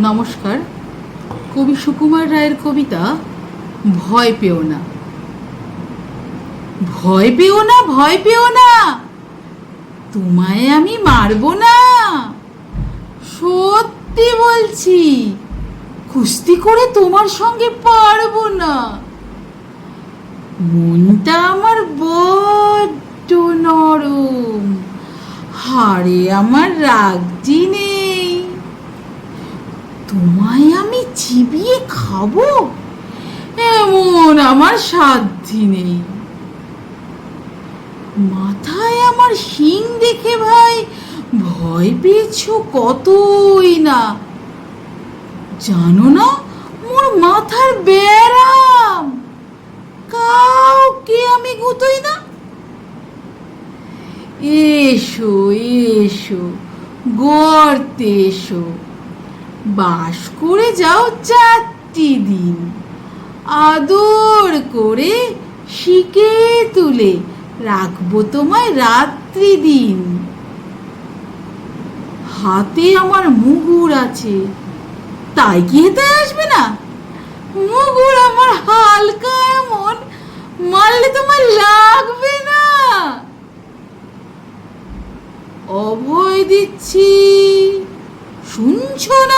নমস্কার। কবি সুকুমার রায়ের কবিতা, ভয় পেও না। ভয় পেও না, ভয় পেও না! তোমায় আমি মারবো না! সত্যি বলছি, কুস্তি করে তোমার সঙ্গে পারব না। মনটা আমার বড্ড নরম, হাড়ে আমার রাগটি নেই তোমায় আমি চিবিয়ে খাব? এমন আমার সাধ্যি নেই। মাথায় আমার শিং দেখে ভাই ভয় পেয়েছ কতই না? জানো না, মোর মাথার ব্যারাম। কাউকে আমি গুতোই না। এসো এসো, গর্তে এসো। বাস করে যাও চারটি দিন। আদর করে শিকে তুলে রাখব তোমায় রাত্রি দিন। হাতে আমার মুগুর আছে, তাই কি হেতে আসবে না? মুগুর আমার হালকা এমন, মারলে তোমার লাগবে না। অভয় দিচ্ছি, শুনছো না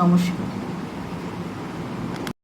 নমস্কার।